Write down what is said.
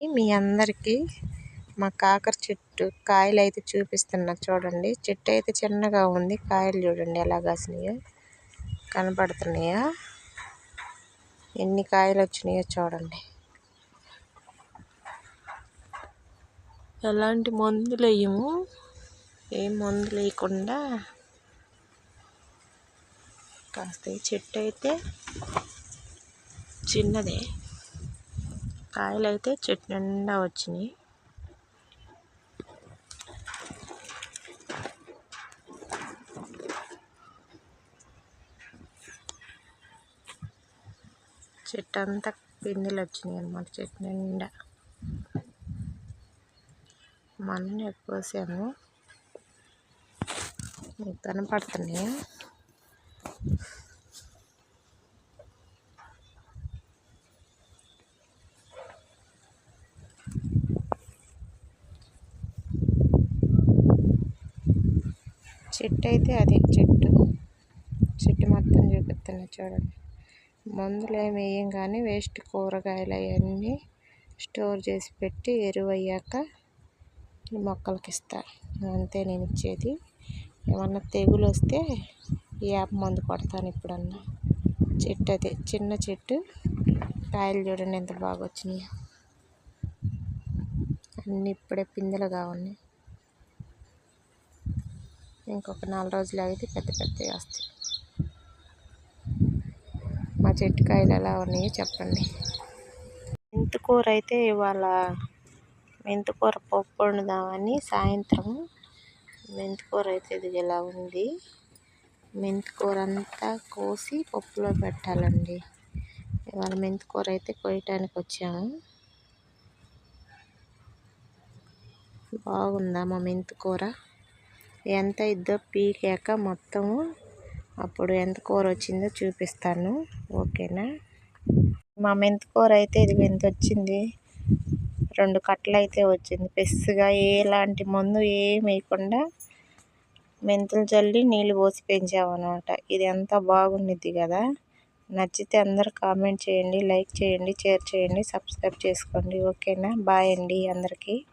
మీ అందరికీ మా కాకర చెట్టు కాయలు అయితే చూపిస్తున్నా చూడండి. చెట్టు అయితే చిన్నగా ఉంది. కాయలు చూడండి ఎలా కాసినాయో కనపడుతున్నాయా ఎన్ని కాయలు వచ్చినాయో చూడండి. ఎలాంటి మందులు వేయము ఏం మందులు వేయకుండా కాస్త చెట్టు అయితే చిన్నదే. కాయలు అయితే చెట్టు నిండా వచ్చినాయి. చెట్టు అంతా పిందెలు వచ్చినాయి అన్నమాట చెట్టు నిండా. మొన్న ఎక్కువసాము మీకు కనపడుతున్నాయి చెట్టు అయితే అదే చెట్టు. చెట్టు మొత్తం చూపిస్తున్నా చూడండి. మందులు ఏమి వేయం కానీ వేస్ట్ కూరగాయలు అవన్నీ స్టోర్ చేసి పెట్టి ఎరువు అయ్యాక మొక్కలకి ఇస్తాను అంతే నేను ఇచ్చేది. ఏమన్నా తెగులు వస్తే యాప్ మందు కొడతాను ఇప్పుడన్నా. చెట్టు అదే చిన్న చెట్టు. కాయలు చూడండి ఎంత బాగా వచ్చినాయి అన్నీ ఇప్పుడే పిందెలుగా ఉన్నాయి. ఇంకొక నాలుగు రోజులు అయితే పెద్ద పెద్దవి వస్తాయి మా చెట్టు కాయలు ఎలా ఉన్నాయో చెప్పండి. మెంతికూర అయితే ఇవాళ మెంతికూర పప్పు వండుదామని సాయంత్రం మెంతికూర అయితే ఇది ఇలా ఉంది? మెంతికూర అంతా కోసి పప్పులో పెట్టాలండి. ఇవాళ మెంతికూర అయితే కొయ్యటానికి వచ్చాము. బాగుందా మా మెంతికూర ఎంత ఇద్దో పీకాక మొత్తము అప్పుడు ఎంత కూర వచ్చిందో చూపిస్తాను. ఓకేనా? మా మెంతికూర అయితే ఇది ఎంత వచ్చింది. రెండు కట్టలు అయితే వచ్చింది. పెస్సుగా ఎలాంటి మందు ఏం వేయకుండా మెంతులు చల్లి నీళ్ళు పోసి పెంచామన్నమాట. ఇది ఎంత బాగుండిద్ది కదా? నచ్చితే అందరు కామెంట్ చేయండి లైక్ చేయండి షేర్ చేయండి సబ్స్క్రైబ్ చేసుకోండి. ఓకేనా? బాయ్ అండి అందరికీ.